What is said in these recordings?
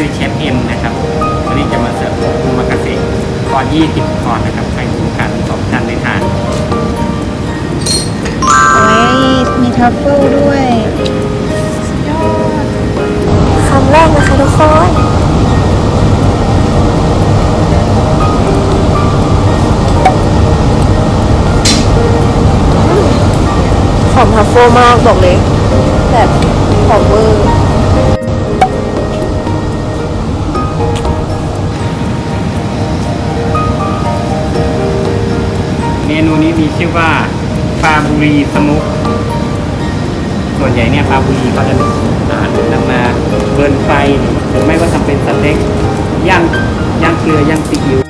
ชื่อเชฟเอ็มนะครับวันนี้จะมาเสิร์ฟคูมากาเสะคอน20คอนนะครับใครดูกันสองท่านได้ทานโอ้ยมีทัฟเฟิลด้วยคำแรกนะคะทุกคนหอมทัฟเฟิลมากบอกเลยแบบหอมเวอร์ นี้มีชื่อว่าปลาบุรีสมุกส่วนใหญ่เนี่ยปลาบุรีเขาจะอ่านำมาเบิร์นไฟหรือไม่ก็ทำเป็นสเต็กย่างย่างเกลือย่างซีอิ๊ว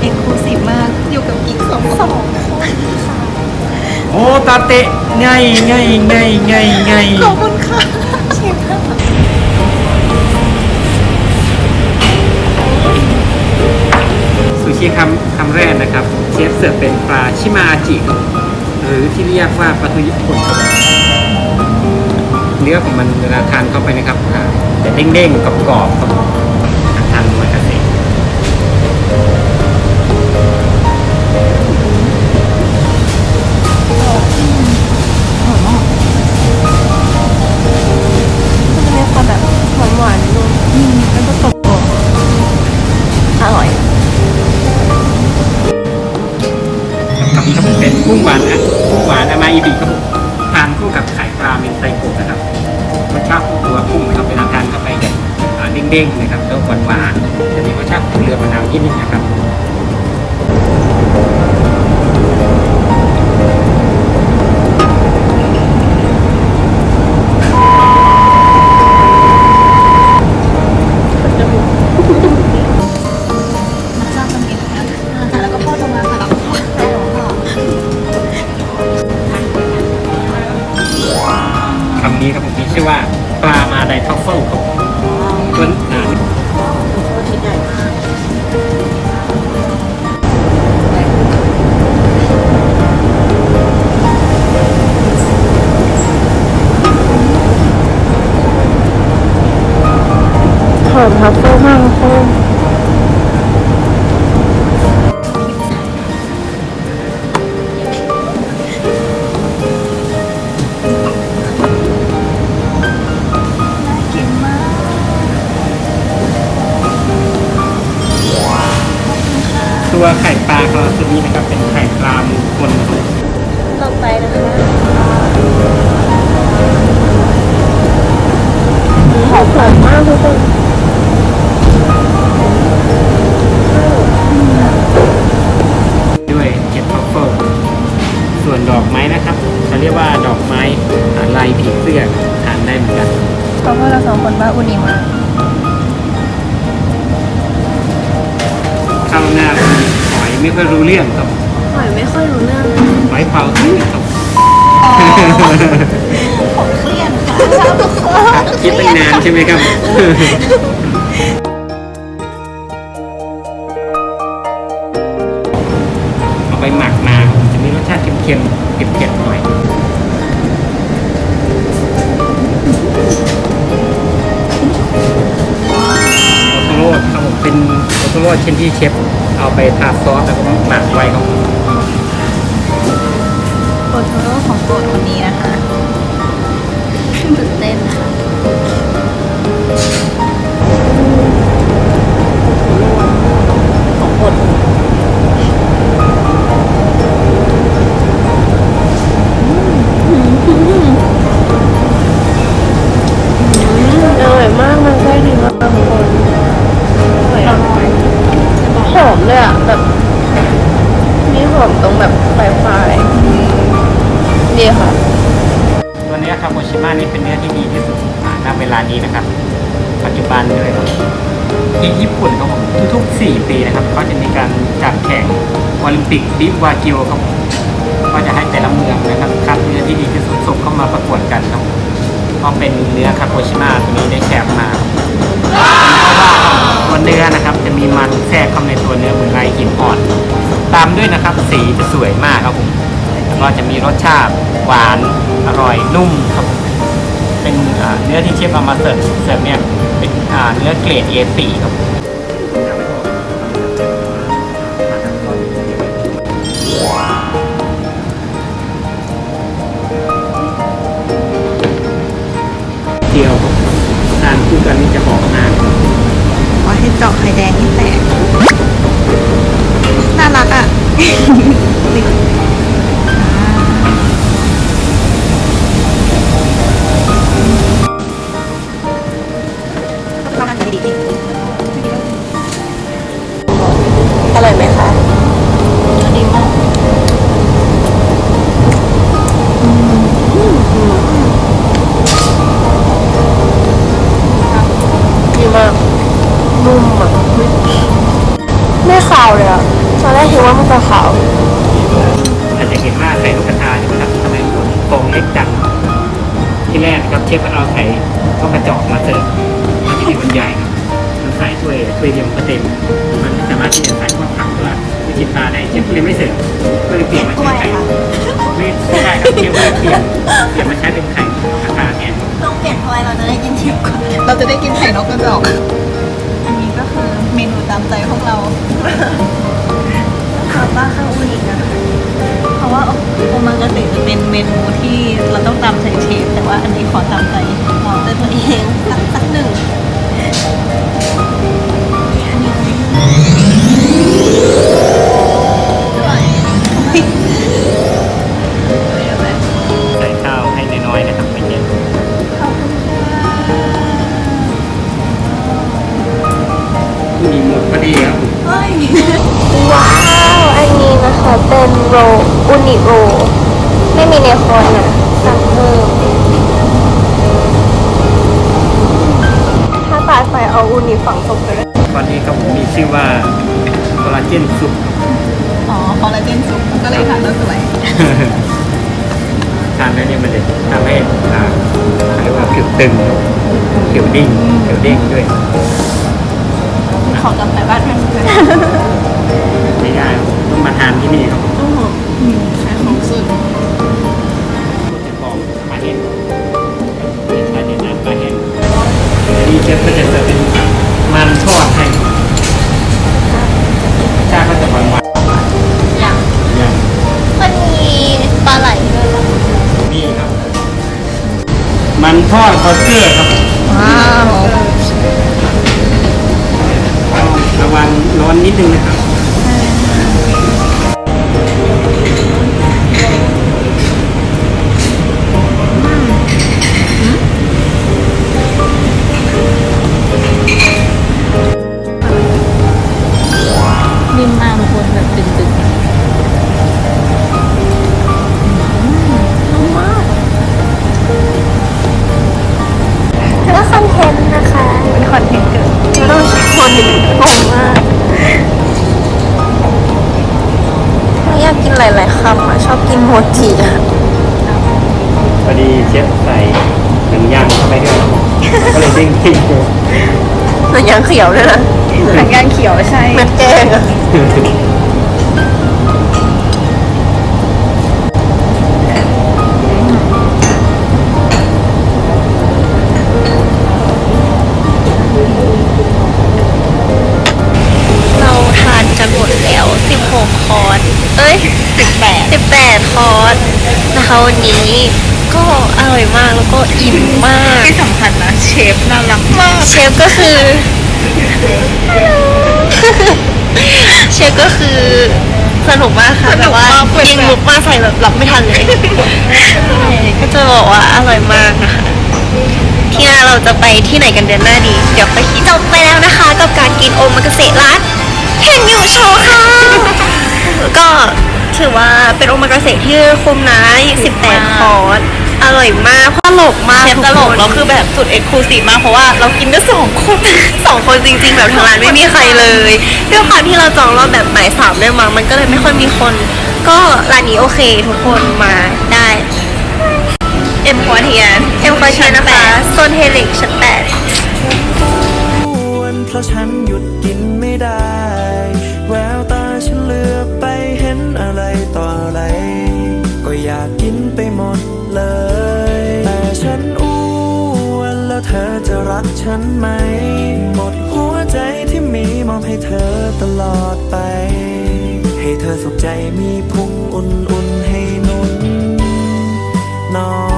เอ็กซ์คลูซีฟมากอยู่กับกิ๊กสองคน โอ้ตาเตะง่ายง่ายง่ายง่ายง่ายขอบคุณค่ะเชฟค่ะซูชิคำคำแรกนะครับ เชฟเสิร์ฟเป็นปลาชิมาจิครับหรือที่เรียกว่าปลาทูญี่ปุ่นครับเนื้อของมันเวลาทานเข้าไปนะครับอ่าจะเด้งๆกรอบๆครับทานมาก ครับผมเป็นกุ้งหวานนะกุ้งหวานอามาอีบีครับผมทานคู่กับไข่ปลาเมนไตโกะนะครับรสชาติของตัวกุ้งนะครับเวลาทานเข้าไปจะอ่าเด้งๆนะครับแล้วหวานๆจะมีรสชาติของเรือมะนาวนิดนึงนะครับ ไข่ปลาคาราซูมินะครับเป็นไข่ปลามูคนครับต่อไปนะคะหอมหอมมากทุกคนด้วยเห็ดทัฟเฟิลส่วนดอกไม้นะครับเขาเรียกว่าดอกไม้อ่าลายผีเสื้อทานได้เหมือนกันเพราะว่าเราสองคนบ้าอุนิมากข้าวหน้าเป็นหอย ไม่ค่อยรู้เรื่องครับหอยไม่ค่อยรู้เรื่องหอยเผาทื่อครับผมเครียดค่ะคิดตั้งนานใช่ไหมครับเอาไปหมักมาจะมีรสชาติเค็มๆเผ็ดๆหน่อยโอโทโร่ครับผมเป็นโอโทโร่ชิ้นที่เชฟ เอาไปทาซอสแล้วก็หมักไว้ครับ รงแบบปลายปลายๆดีค่ะ ตัวเนี้ยคาโมชิมะนี่เป็นเนื้อที่ดีที่สุดอ่าณเวลานี้นะครับ ปัจจุบันเลยครับที่ญี่ปุ่นครับผมทุกๆ 4 ปีนะครับเขาจะมีการจัดแข่งโอลิมปิกดิฟวากิวครับผมโอก็จะให้แต่ละเมืองนะครับคัดเนื้อที่ดีที่สุดส่งเข้ามาประกวดกันครับก็เป็นเนื้อคาโกชิมาตัวนี้ได้แชมป์มาตัวเนื้อนะครับจะ มีมันแทรกเข้าในตัวเนื้อเหมือนไรหินอ่อน ตามด้วยนะครับสีจะสวยมากครับผมแล้วก็จะมีรสชาติหวานอร่อยนุ่มครับเป็นเนื้อที่เชฟเอามาเสิร์ฟเสิร์ฟเนี่ยเป็นเนื้อเกรด A4 ครับเดียวทานคู่กันนี่จะหอม แดงนี่แตกน่ารักอะ นุ่มอะไม่ขาวเลยอะตอนแรกคิดว่ามันจะขาว อาจจะเห็นว่าไข่นกกระทาเนี่ยนะครับทำไมฟองเล็กจังที่แรกนะครับเชฟก็เอาไข่นกกระจอกมาเสิร์ฟมันที่มันใหญ่ครับมันใส่ถ้วยถ้วยเดียวมันก็เต็มมันไม่สามารถที่จะใส่มะพร้าวหรือว่าวิจิตราได้เชฟก็เลยไม่เสิร์ฟก็เลยเปลี่ยนมาถ้วใช้ยไข่ค่ะไม่ใช่ครับเชฟก็เลยเปลี่ยนเปลี่ยนมาใช้เป็นไข่นกกระทาแทนต้องเปลี่ยนถ้วยเราจะได้กินเทียบก่อนเราจะได้กินไข่นกกระจอกามใจพวกเราคาบ้าข้าวอุนินะคะเพราะว่าโอมากาเสะจะเป็นเมนูที่เราต้องตามใจเชฟแต่ว่าอันนี้ขอตามใจมอด้วยตัวเองสักสักหนึ่ง รลอุนิโรลไม่มีในคอนอะสั่งเพิ่มถ้าตายไปเอาอุนิฝังศพไปเลยตอนนี้ก็ผมมีชื่อว่าคอลลาเจนซุปอ๋อคอลลาเจนซุปก็เลยทานแล้วสวย ทานแล้วเนี่ยมันจะทำให้อ่าเรียกว่าผิวตึงผิวดิ้งผิวเด้งด้วยขอกลับไปบ้านมันเลยไม่ได้ต้องมาทานที่นี่ครับ ใช้ของสุดพูดถึงของปลาเห็นเป็นปลาเห็นน้ำปลาเห็นดีเชฟก็จะเสิร์ฟเป็นมันทอดให้ชาติก็จะหวานหวานอย่างๆอย่างมันมีปลาไหลด้วยปะนี่ครับ มันทอดคอเกอร์ครับว้าว ระวังร้อนนิดนึงนะครับ ขียวด้วยนะหนังยางเขียวใช่เม็ดแกงอะเราทานกันหมดแล้ว 16 คอร์สเอ้ย 18 18 คอร์สนะคะวันนี้ก็อร่อยมากแล้วก็อิ่มมาก ที่สำคัญนะ เชฟน่ารักมาก เชฟก็คือ เชฟก็คือสนุกมากค่ะแบบว่ายิงมุกมาใส่แบบรับไม่ทันเลยก็จะบอกว่าอร่อยมากนะคะที่หน้าเราจะไปที่ไหนกันเดือนหน้าดี เดี๋ยวไปคิดจบไปแล้วนะคะ กับการกินโอมากาเสะร้านเห็นอยู่โชว์ค่ะ ก็ถือว่าเป็นโอมากาเสะที่คุ้มนะ18คอร์ส อร่อยมากตลกมากเชฟตลกทุคนแล้วคือแบบสุดเอ็กซ์คลูซีฟมากเพราะว่าเรากินได้สองคน สองคนจริง ๆ แบบทางร้านไม่มีใครเลยด้วยความที่เราจองรอบแบบบ่ายสามด้วยมั้งมันก็เลยไม่ค่อยมีคน ก็ร้านนี้โอเคทุกคนมาได้ เอ็มควอเทียนเอ็มควอเทียนนะคะโซนเฮลิกชั้นแปดอ้วนเพราะฉันหยุดกินไม่ได้ ธอจะรักฉันไหม หมดหัวใจที่มีมอบให้เธอตลอดไป ให้เธอสุขใจมีพุงอุ่นๆให้นุ่นนอน